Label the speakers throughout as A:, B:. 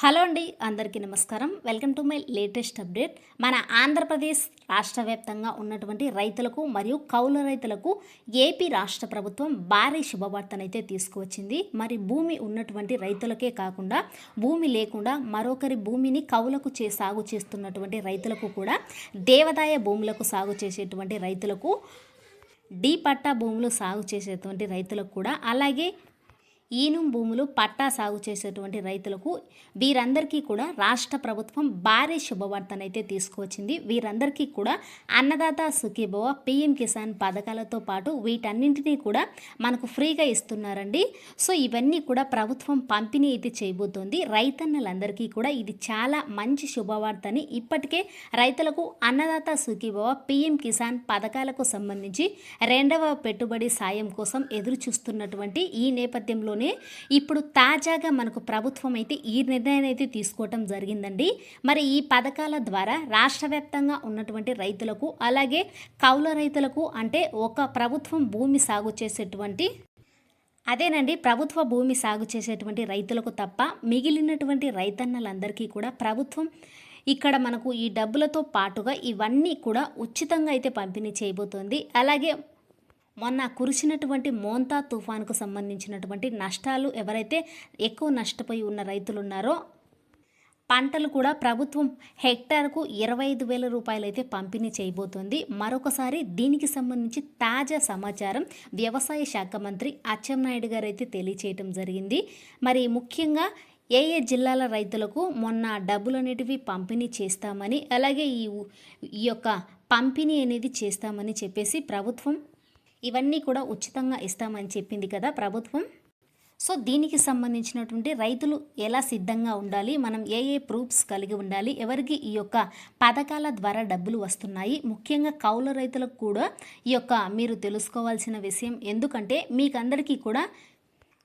A: Hello అండి అందరికీ నమస్కారం. Welcome to my latest update. మన ఆంధ్రప్రదేశ్ రాష్ట్ర వ్యాప్తంగా ఉన్నటువంటి రైతులకు మరియు కౌలు రైతులకు ఏపీ రాష్ట్ర ప్రభుత్వం భారీ శుభవార్తనైతే తీసుకువచ్చింది. మరి భూమి ఉన్నటువంటి రైతులకే కాకుండా భూమి లేకుండా మరొకరి భూమిని కౌలకు చే సాగు చేస్తున్నటువంటి రైతులకు కూడా దేవదాయ భూములకు సాగు చేసేటువంటి రైతులకు డీ పట్టా భూములు సాగు చేసేటువంటి రైతులకు కూడా అలాగే ఈనుం భూములు పట్టా సాగు చేసేటువంటి రైతులకు వీరందరికీ కూడా రాష్ట్ర ప్రభుత్వం భారీ శుభవార్తనైతే తీసుకువచ్చింది. వీరందరికీ కూడా అన్నదాత సుఖీభవ పిఎం కిసాన్ పథకాలతో పాటు వీటన్నింటినీ కూడా మనకు ఫ్రీగా ఇస్తున్నారండి. సో ఇవన్నీ కూడా ప్రభుత్వం పంపిణీ అయితే చేయబోతోంది. రైతన్నలందరికీ కూడా ఇది చాలా మంచి శుభవార్తని ఇప్పటికే రైతులకు అన్నదాత సుఖీభవ పిఎం కిసాన్ పథకాలకు సంబంధించి రెండవ పెట్టుబడి సాయం కోసం ఎదురు చూస్తున్నటువంటి ఈ నేపథ్యంలోనే ఇప్పుడు తాజాగా మనకు ప్రభుత్వం అయితే ఈ నిర్ణయం అయితే తీసుకోవటం జరిగిందండి. మరి ఈ పథకాల ద్వారా రాష్ట్ర వ్యాప్తంగా ఉన్నటువంటి రైతులకు అలాగే కౌల రైతులకు అంటే ఒక ప్రభుత్వం భూమి సాగు చేసేటువంటి అదేనండి ప్రభుత్వ భూమి సాగు చేసేటువంటి రైతులకు తప్ప మిగిలినటువంటి రైతన్నలందరికీ కూడా ప్రభుత్వం ఇక్కడ మనకు ఈ డబ్బులతో పాటుగా ఇవన్నీ కూడా ఉచితంగా అయితే పంపిణీ చేయబోతోంది. అలాగే మొన్న కురిసినటువంటి మోంతా తుఫాన్కు సంబంధించినటువంటి నష్టాలు ఎవరైతే ఎక్కువ నష్టపోయి ఉన్న రైతులు ఉన్నారో పంటలు కూడా ప్రభుత్వం హెక్టార్కు ఇరవై ఐదు వేల రూపాయలు అయితే పంపిణీ చేయబోతోంది. మరొకసారి దీనికి సంబంధించి తాజా సమాచారం వ్యవసాయ శాఖ మంత్రి అచ్చెన్నాయుడు గారు అయితే తెలియచేయటం జరిగింది. మరి ముఖ్యంగా ఏ ఏ జిల్లాల రైతులకు మొన్న డబ్బులు అనేటివి పంపిణీ చేస్తామని అలాగే ఈ ఈ యొక్క పంపిణీ అనేది చేస్తామని చెప్పేసి ప్రభుత్వం ఇవన్నీ కూడా ఉచితంగా ఇస్తామని చెప్పింది కదా ప్రభుత్వం. సో దీనికి సంబంధించినటువంటి రైతులు ఎలా సిద్ధంగా ఉండాలి? మనం ఏ ఏ ప్రూఫ్స్ కలిగి ఉండాలి? ఎవరికి ఈ యొక్క పథకాల ద్వారా డబ్బులు వస్తున్నాయి? ముఖ్యంగా కౌలు రైతులకు కూడా ఈ యొక్క మీరు తెలుసుకోవాల్సిన విషయం ఎందుకంటే మీకందరికీ కూడా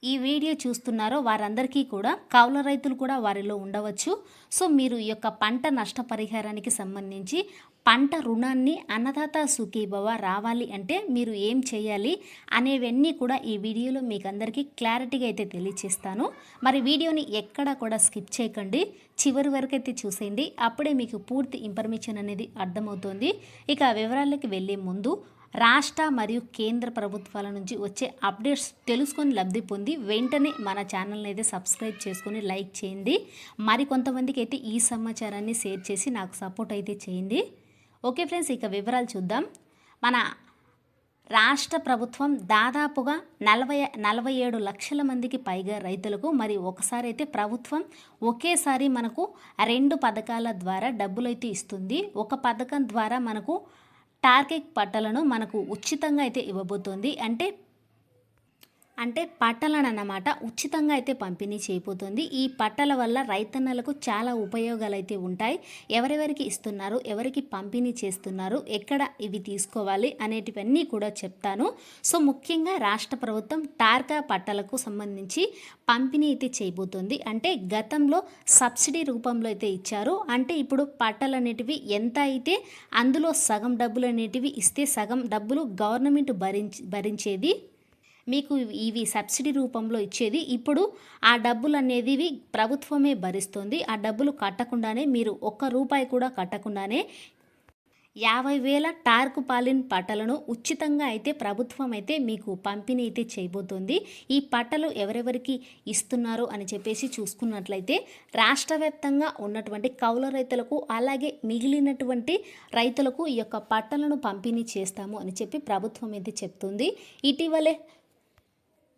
A: ఈ వీడియో చూస్తున్నారో వారందరికీ కూడా కౌల రైతులు కూడా వారిలో ఉండవచ్చు. సో మీరు ఈ యొక్క పంట నష్టపరిహారానికి సంబంధించి పంట రుణాన్ని అన్నదాత సుఖీభవ రావాలి అంటే మీరు ఏం చేయాలి అనేవన్నీ కూడా ఈ వీడియోలో మీకు అందరికీ క్లారిటీగా అయితే తెలియచేస్తాను. మరి వీడియోని ఎక్కడా కూడా స్కిప్ చేయకండి. చివరి వరకు అయితే చూసేయండి. అప్పుడే మీకు పూర్తి ఇన్ఫర్మేషన్ అనేది అర్థమవుతుంది. ఇక వివరాలకి వెళ్ళే ముందు రాష్ట్ర మరియు కేంద్ర ప్రభుత్వాల నుంచి వచ్చే అప్డేట్స్ తెలుసుకొని లబ్ధి పొంది వెంటనే మన ఛానల్ని అయితే సబ్స్క్రైబ్ చేసుకొని లైక్ చేయండి. మరి కొంతమందికి అయితే ఈ సమాచారాన్ని షేర్ చేసి నాకు సపోర్ట్ అయితే చేయండి. ఓకే ఫ్రెండ్స్ ఇక వివరాలు చూద్దాం. మన రాష్ట్ర ప్రభుత్వం దాదాపుగా నలభై నలభై ఏడు లక్షల మందికి పైగా రైతులకు మరి ఒకసారి అయితే ప్రభుత్వం ఒకేసారి మనకు రెండు పథకాల ద్వారా డబ్బులు అయితే ఇస్తుంది. ఒక పథకం ద్వారా మనకు టార్గెట్ పట్టలను మనకు ఉచితంగా అయితే ఇవ్వబోతోంది. అంటే అంటే పట్టలను అన్నమాట ఉచితంగా అయితే పంపిణీ చేయబోతుంది. ఈ పట్టల వల్ల రైతన్నలకు చాలా ఉపయోగాలు అయితే ఉంటాయి. ఎవరెవరికి ఇస్తున్నారు? ఎవరికి పంపిణీ చేస్తున్నారు? ఎక్కడ ఇవి తీసుకోవాలి? అనేటివన్నీ కూడా చెప్తాను. సో ముఖ్యంగా రాష్ట్ర ప్రభుత్వం టార్కా పట్టలకు సంబంధించి పంపిణీ అయితే చేయబోతుంది. అంటే గతంలో సబ్సిడీ రూపంలో అయితే ఇచ్చారు. అంటే ఇప్పుడు పట్టలు అనేటివి ఎంత అయితే అందులో సగం డబ్బులు అనేటివి ఇస్తే సగం డబ్బులు గవర్నమెంట్ భరించి భరించేది మీకు ఇవి సబ్సిడీ రూపంలో ఇచ్చేది. ఇప్పుడు ఆ డబ్బులు అనేవి ప్రభుత్వమే భరిస్తుంది. ఆ డబ్బులు కట్టకుండానే మీరు ఒక్క రూపాయి కూడా కట్టకుండానే యాభై వేల టార్కు పాలిన్ పట్టలను ఉచితంగా అయితే ప్రభుత్వం అయితే మీకు పంపిణీ అయితే చేయబోతోంది. ఈ పట్టలు ఎవరెవరికి ఇస్తున్నారు అని చెప్పేసి చూసుకున్నట్లయితే రాష్ట్ర వ్యాప్తంగా ఉన్నటువంటి కౌల రైతులకు అలాగే మిగిలినటువంటి రైతులకు ఈ యొక్క పట్టలను పంపిణీ చేస్తాము అని చెప్పి ప్రభుత్వం అయితే చెప్తుంది. ఇటీవలే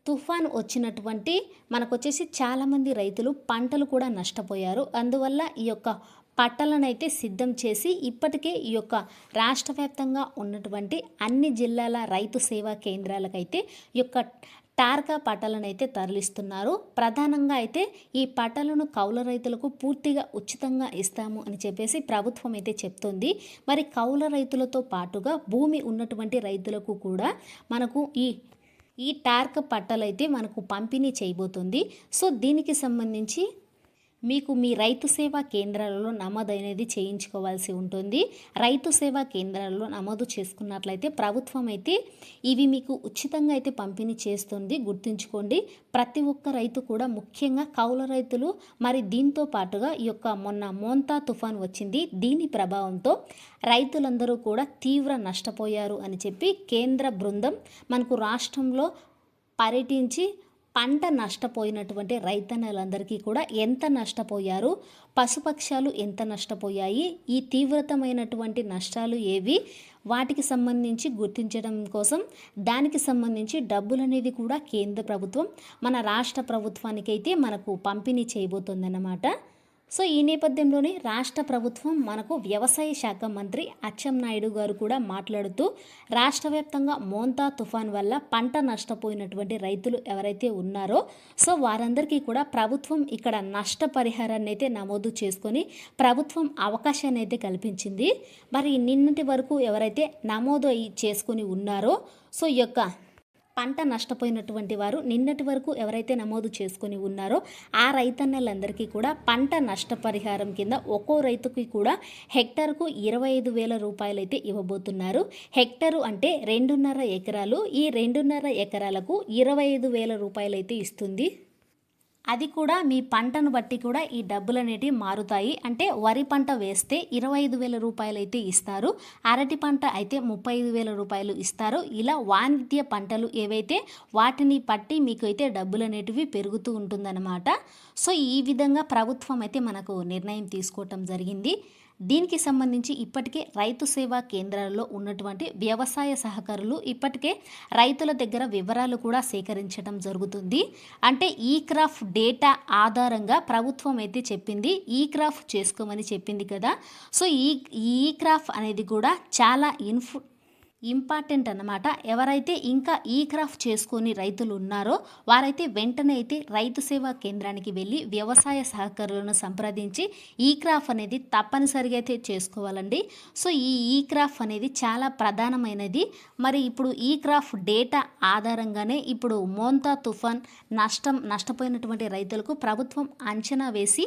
A: తుఫాన్ వచ్చినటువంటి మనకు వచ్చేసి చాలామంది రైతులు పంటలు కూడా నష్టపోయారు. అందువల్ల ఈ యొక్క పట్టలనైతే సిద్ధం చేసి ఇప్పటికే ఈ యొక్క రాష్ట్ర వ్యాప్తంగా ఉన్నటువంటి అన్ని జిల్లాల రైతు సేవా కేంద్రాలకైతే ఈ యొక్క టార్కా పట్టలను అయితే తరలిస్తున్నారు. ప్రధానంగా అయితే ఈ పట్టలను కౌల రైతులకు పూర్తిగా ఉచితంగా ఇస్తాము అని చెప్పేసి ప్రభుత్వం అయితే చెప్తుంది. మరి కౌల రైతులతో పాటుగా భూమి ఉన్నటువంటి రైతులకు కూడా మనకు ఈ ఈ టార్క్ పట్టలైతే మనకు పంపిణీ చేయబోతుంది. సో దీనికి సంబంధించి మీకు మీ రైతు సేవా కేంద్రాలలో నమోదు అనేది చేయించుకోవాల్సి ఉంటుంది. రైతు సేవా కేంద్రాలలో నమోదు చేసుకున్నట్లయితే ప్రభుత్వం అయితే ఇవి మీకు ఉచితంగా అయితే పంపిణీ చేస్తుంది. గుర్తుంచుకోండి ప్రతి ఒక్క రైతు కూడా ముఖ్యంగా కౌల రైతులు మరి దీంతో పాటుగా ఈ యొక్క మొన్న మోంతా తుఫాన్ వచ్చింది. దీని ప్రభావంతో రైతులందరూ కూడా తీవ్ర నష్టపోయారు అని చెప్పి కేంద్ర బృందం మనకు రాష్ట్రంలో పర్యటించి పంట నష్టపోయినటువంటి రైతన్నలందరికీ కూడా ఎంత నష్టపోయారు? పశుపక్షాలు ఎంత నష్టపోయాయి? ఈ తీవ్రతమైనటువంటి నష్టాలు ఏవి? వాటికి సంబంధించి గుర్తించడం కోసం దానికి సంబంధించి డబ్బులు అనేది కూడా కేంద్ర ప్రభుత్వం మన రాష్ట్ర ప్రభుత్వానికైతే మనకు పంపిణీ చేయబోతుందన్నమాట. సో ఈ నేపథ్యంలోనే రాష్ట్ర ప్రభుత్వం మనకు వ్యవసాయ శాఖ మంత్రి అచ్చెం నాయుడు గారు కూడా మాట్లాడుతూ రాష్ట్ర వ్యాప్తంగా మోంతా తుఫాన్ వల్ల పంట నష్టపోయినటువంటి రైతులు ఎవరైతే ఉన్నారో సో వారందరికీ కూడా ప్రభుత్వం ఇక్కడ నష్టపరిహారాన్ని అయితే నమోదు చేసుకొని ప్రభుత్వం అవకాశాన్ని అయితే కల్పించింది. మరి నిన్నటి వరకు ఎవరైతే నమోదు అయి చేసుకొని ఉన్నారో సో ఈ యొక్క పంట నష్టపోయినటువంటి వారు నిన్నటి వరకు ఎవరైతే నమోదు చేసుకొని ఉన్నారో ఆ రైతన్నలందరికీ కూడా పంట నష్టపరిహారం కింద ఒక్కో రైతుకి కూడా హెక్టార్కు ఇరవై ఐదు వేల రూపాయలు అయితే ఇవ్వబోతున్నారు. హెక్టారు అంటే రెండున్నర ఎకరాలు. ఈ రెండున్నర ఎకరాలకు ఇరవై ఐదు వేల రూపాయలు అయితే ఇస్తుంది. అది కూడా మీ పంటను బట్టి కూడా ఈ డబ్బులు అనేటివి మారుతాయి. అంటే వరి పంట వేస్తే ఇరవై ఐదు వేల రూపాయలు అయితే ఇస్తారు. అరటి పంట అయితే ముప్పై ఐదు వేల రూపాయలు ఇస్తారు. ఇలా వాణిజ్య పంటలు ఏవైతే వాటిని పట్టి మీకు అయితే డబ్బులు అనేటివి పెరుగుతూ ఉంటుందన్నమాట. సో ఈ విధంగా ప్రభుత్వం అయితే మనకు నిర్ణయం తీసుకోవటం జరిగింది. దీనికి సంబంధించి ఇప్పటికే రైతు సేవా కేంద్రాల్లో ఉన్నటువంటి వ్యవసాయ సహకారులు ఇప్పటికే రైతుల దగ్గర వివరాలు కూడా సేకరించడం జరుగుతుంది. అంటే ఈ క్రాఫ్ డేటా ఆధారంగా ప్రభుత్వం అయితే చెప్పింది ఈ క్రాఫ్ చేసుకోమని చెప్పింది కదా. సో ఈ ఈ క్రాఫ్ అనేది కూడా చాలా ఇన్ఫు ఇంపార్టెంట్ అన్నమాట. ఎవరైతే ఇంకా ఈ క్రాఫ్ట్ చేసుకొని రైతులు ఉన్నారో వారైతే వెంటనే అయితే రైతు సేవా కేంద్రానికి వెళ్ళి వ్యవసాయ సహకారులను సంప్రదించి ఈ క్రాఫ్ అనేది తప్పనిసరిగా అయితే చేసుకోవాలండి. సో ఈ ఈ క్రాఫ్ అనేది చాలా ప్రధానమైనది. మరి ఇప్పుడు ఈ క్రాఫ్ డేటా ఆధారంగానే ఇప్పుడు మోంతా తుఫాన్ నష్టం నష్టపోయినటువంటి రైతులకు ప్రభుత్వం అంచనా వేసి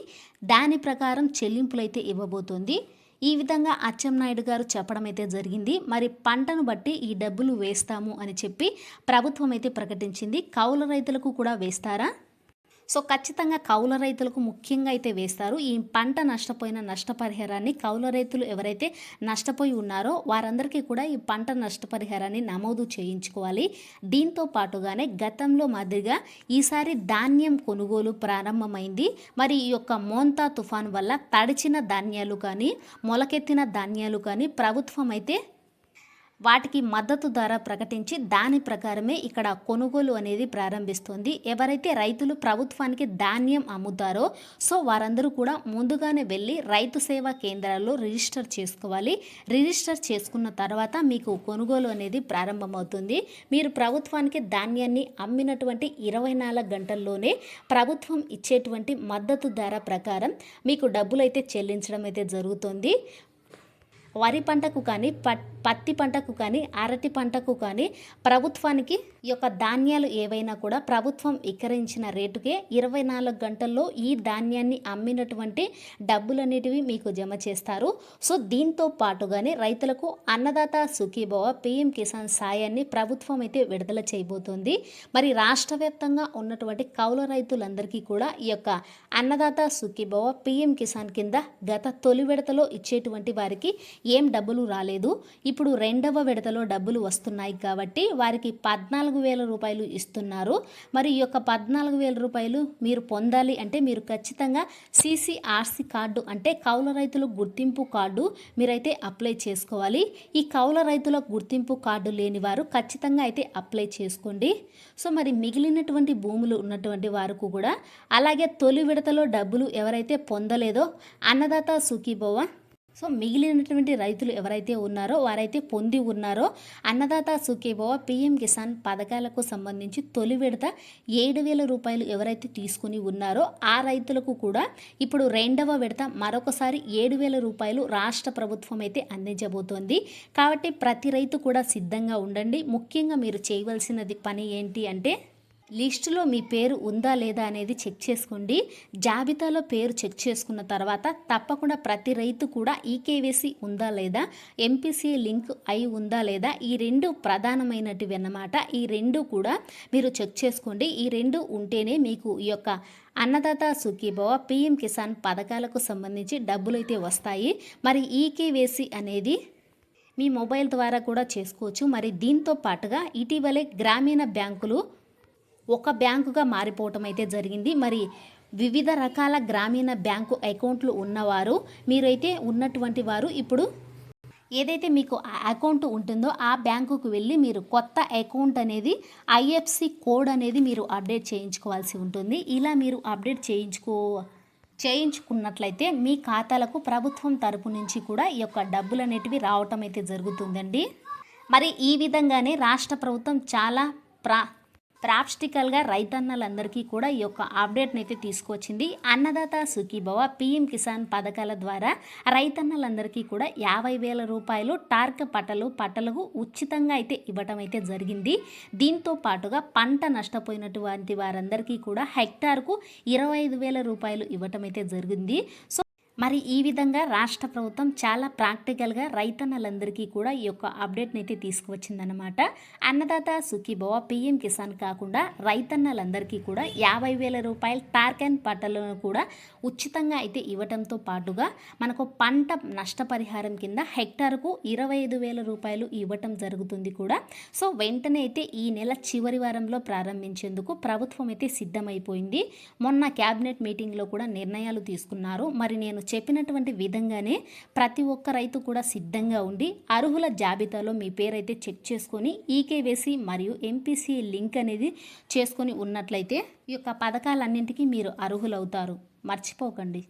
A: దాని ప్రకారం చెల్లింపులు అయితే ఇవ్వబోతుంది. ఈ విధంగా అచ్చెన్నాయుడు గారు చెప్పడం అయితే జరిగింది. మరి పంటను బట్టి ఈ డబ్బులు వేస్తాము అని చెప్పి ప్రభుత్వం అయితే ప్రకటించింది. కౌలు రైతులకు కూడా వేస్తారా? సో ఖచ్చితంగా కౌల రైతులకు ముఖ్యంగా అయితే వేస్తారు. ఈ పంట నష్టపోయిన నష్టపరిహారాన్ని కౌల రైతులు ఎవరైతే నష్టపోయి ఉన్నారో వారందరికీ కూడా ఈ పంట నష్టపరిహారాన్ని నమోదు చేయించుకోవాలి. దీంతో పాటుగానే గతంలో మాదిరిగా ఈసారి ధాన్యం కొనుగోలు ప్రారంభమైంది. మరి ఈ యొక్క మోంతా తుఫాన్ వల్ల తడిచిన ధాన్యాలు కానీ మొలకెత్తిన ధాన్యాలు కానీ ప్రభుత్వం అయితే వాటికి మద్దతు ధర ప్రకటించి దాని ప్రకారమే ఇక్కడ కొనుగోలు అనేది ప్రారంభిస్తుంది. ఎవరైతే రైతులు ప్రభుత్వానికి ధాన్యం అమ్ముతారో సో వారందరూ కూడా ముందుగానే వెళ్ళి రైతు సేవా కేంద్రాల్లో రిజిస్టర్ చేసుకోవాలి. రిజిస్టర్ చేసుకున్న తర్వాత మీకు కొనుగోలు అనేది ప్రారంభమవుతుంది. మీరు ప్రభుత్వానికి ధాన్యాన్ని అమ్మినటువంటి ఇరవై నాలుగు గంటల్లోనే ప్రభుత్వం ఇచ్చేటువంటి మద్దతు ధర ప్రకారం మీకు డబ్బులు అయితే చెల్లించడం అయితే జరుగుతుంది. వరి పంటకు కానీ పత్తి పంటకు కానీ అరటి పంటకు కానీ ప్రభుత్వానికి ఈ యొక్క ధాన్యాలు ఏవైనా కూడా ప్రభుత్వం విక్రయించిన రేటుకే ఇరవై నాలుగు గంటల్లో ఈ ధాన్యాన్ని అమ్మినటువంటి డబ్బులు అనేటివి మీకు జమ చేస్తారు. సో దీంతో పాటుగానే రైతులకు అన్నదాత సుఖీభవ పిఎం కిసాన్ సాయాన్ని ప్రభుత్వం అయితే విడుదల చేయబోతోంది. మరి రాష్ట్ర వ్యాప్తంగా ఉన్నటువంటి కౌల రైతులందరికీ కూడా ఈ యొక్క అన్నదాత సుఖీభవ పిఎం కిసాన్ కింద గత తొలి విడతలో ఇచ్చేటువంటి వారికి ఏం డబ్బులు రాలేదు. ఇప్పుడు రెండవ విడతలో డబ్బులు వస్తున్నాయి కాబట్టి వారికి పద్నాలుగు వేల రూపాయలు ఇస్తున్నారు. మరి ఈ యొక్క పద్నాలుగు వేల రూపాయలు మీరు పొందాలి అంటే మీరు ఖచ్చితంగా సిసిఆర్సి కార్డు అంటే కౌల రైతుల గుర్తింపు కార్డు మీరైతే అప్లై చేసుకోవాలి. ఈ కౌల రైతుల గుర్తింపు కార్డు లేని వారు ఖచ్చితంగా అయితే అప్లై చేసుకోండి. సో మరి మిగిలినటువంటి భూములు ఉన్నటువంటి వారికి కూడా అలాగే తొలి విడతలో డబ్బులు ఎవరైతే పొందలేదో అన్నదాత సుఖీభవ సో మిగిలినటువంటి రైతులు ఎవరైతే ఉన్నారో వారైతే పొంది ఉన్నారో అన్నదాత సుఖీభవ పిఎం కిసాన్ పథకాలకు సంబంధించి తొలి విడత ఏడు వేల రూపాయలు ఎవరైతే తీసుకుని ఉన్నారో ఆ రైతులకు కూడా ఇప్పుడు రెండవ విడత మరొకసారి ఏడు వేల రూపాయలు రాష్ట్ర ప్రభుత్వం అయితే అందించబోతోంది. కాబట్టి ప్రతి రైతు కూడా సిద్ధంగా ఉండండి. ముఖ్యంగా మీరు చేయవలసినది పని ఏంటి అంటే లిస్టులో మీ పేరు ఉందా లేదా అనేది చెక్ చేసుకోండి. జాబితాలో పేరు చెక్ చేసుకున్న తర్వాత తప్పకుండా ప్రతి రైతు కూడా ఈకేవీసీ ఉందా లేదా ఎంపీసీ లింక్ అయి ఉందా లేదా ఈ రెండు ప్రధానమైనటివి అన్నమాట. ఈ రెండు కూడా మీరు చెక్ చేసుకోండి. ఈ రెండు ఉంటేనే మీకు ఈ యొక్క అన్నదాత సుఖీభవ పిఎం కిసాన్ పథకాలకు సంబంధించి డబ్బులు అయితే వస్తాయి. మరి ఈకేవీసీ అనేది మీ మొబైల్ ద్వారా కూడా చేసుకోవచ్చు. మరి దీంతో పాటుగా ఇటీవలే గ్రామీణ బ్యాంకులు ఒక బ్యాంకుగా మారిపోవటం అయితే జరిగింది. మరి వివిధ రకాల గ్రామీణ బ్యాంకు అకౌంట్లు ఉన్నవారు మీరైతే ఉన్నటువంటి వారు ఇప్పుడు ఏదైతే మీకు అకౌంట్ ఉంటుందో ఆ బ్యాంకుకు వెళ్ళి మీరు కొత్త అకౌంట్ అనేది ఐఎఫ్సి కోడ్ అనేది మీరు అప్డేట్ చేయించుకోవాల్సి ఉంటుంది. ఇలా మీరు అప్డేట్ చేయించుకో చేయించుకున్నట్లయితే మీ ఖాతాలకు ప్రభుత్వం తరపు నుంచి కూడా ఈ యొక్క డబ్బులు అనేటివి రావటం అయితే జరుగుతుందండి. మరి ఈ విధంగానే రాష్ట్ర ప్రభుత్వం చాలా ప్రా ప్రాప్స్టికల్గా రైతన్నలందరికీ కూడా ఈ యొక్క అప్డేట్ని అయితే తీసుకొచ్చింది. అన్నదాత సుఖీభవ పిఎం కిసాన్ పథకాల ద్వారా రైతన్నలందరికీ కూడా యాభై వేల రూపాయలు టార్క్ పట్టలు పట్టలకు ఉచితంగా అయితే ఇవ్వటం అయితే జరిగింది. దీంతో పాటుగా పంట నష్టపోయినటువంటి వారందరికీ కూడా హెక్టార్కు ఇరవై ఐదు వేల రూపాయలు ఇవ్వటం అయితే జరిగింది. సో మరి ఈ విధంగా రాష్ట్ర ప్రభుత్వం చాలా ప్రాక్టికల్గా రైతన్నలందరికీ కూడా ఈ యొక్క అప్డేట్ని అయితే తీసుకువచ్చిందనమాట అన్నదాత సుఖీభవ పిఎం కిసాన్ కాకుండా రైతన్నలందరికీ కూడా యాభై వేల రూపాయల టార్కెన్ పట్టలను కూడా ఉచితంగా అయితే ఇవ్వటంతో పాటుగా మనకు పంట నష్టపరిహారం కింద హెక్టార్కు ఇరవై ఐదు వేల రూపాయలు ఇవ్వటం జరుగుతుంది కూడా. సో వెంటనే అయితే ఈ నెల చివరి వారంలో ప్రారంభించేందుకు ప్రభుత్వం అయితే సిద్ధమైపోయింది. మొన్న క్యాబినెట్ మీటింగ్లో కూడా నిర్ణయాలు తీసుకున్నారు. మరి నేను చెప్పినటువంటి విధంగానే ప్రతి ఒక్క రైతు కూడా సిద్ధంగా ఉండి అర్హుల జాబితాలో మీ పేరైతే చెక్ చేసుకొని ఈకేవేసి మరియు ఎంపీసీ లింక్ అనేది చేసుకొని ఉన్నట్లయితే ఈ యొక్క పథకాలన్నింటికీ మీరు అర్హులవుతారు. మర్చిపోకండి.